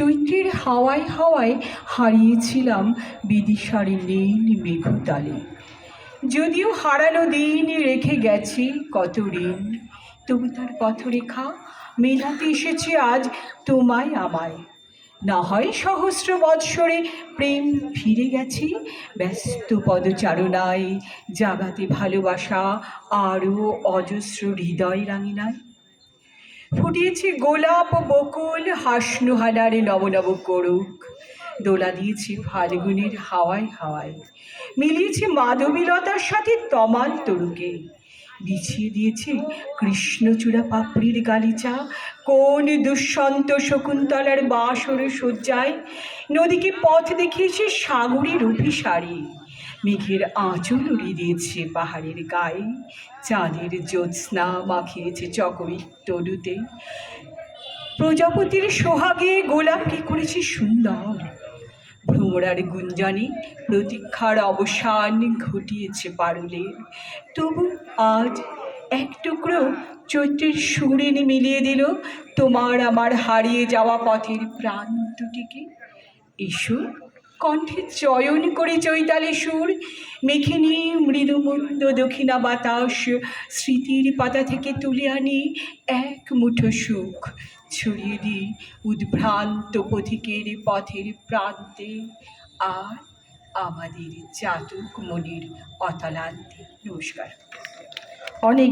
চৈত্রের হাওয়ায় হাওয়ায় হারিয়েছিলাম বিদিশার নীল মেঘতালে। যদিও হারানো দিন রেখে গেছি কত ঋণ। তবু তার পথরেখা, মেলাতে এসেছে আজ তোমায় আমায়। না হয় সহস্র বৎসরে প্রেম ফিরে গেছি, ব্যস্ত পদচারণায় জাগাতে ভালোবাসা আরও অজস্র হৃদয় রাঙিনায়। ফুটিয়েছে গোলাপ বকুল বকুল নব নব করুক। দোলা দিয়েছি ফাল্গুনের হাওয়ায় হাওয়ায়। মিলিয়েছি মাধবীলতার সাথে তমাল তরুকে। বিছিয়ে দিয়েছে। কৃষ্ণচূড়া পাপড়ির গালিচা। কোন দুঃসন্ত শকুন্তলার বাসর সজ্জায় নদীকে পথ দেখিয়েছে সাগরের অভিসারে। মেঘের আঁচল উড়িয়ে দিয়েছে পাহাড়ের গায়ে। চাঁদের জ্যোৎস্না মাখিয়েছে চকরির তরুতে প্রজাপতির সোহাগে গোলাপ কি করেছে সুন্দর। ভ্রমরার গুঞ্জনে প্রতীক্ষার অবসান ঘটিয়েছে পারুলের। তবু আজ এক টুকরো চৈত্রের সুর মিলিয়ে দিল তোমার আমার হারিয়ে যাওয়া পথের প্রাণ দুটিকে। এসো কণ্ঠে চয়ন করে চৈতালি সুর, মেখে নিয়ে মৃদুমন্দ দক্ষিণা বাতাস স্মৃতির পাতা থেকে তুলে আনি এক মুঠো সুখ। ছড়িয়ে দিই উদ্ভ্রান্ত পথিকের পথের প্রান্তে আর আমাদের চাতক মনির অতলান্তে। নমস্কার। অনেক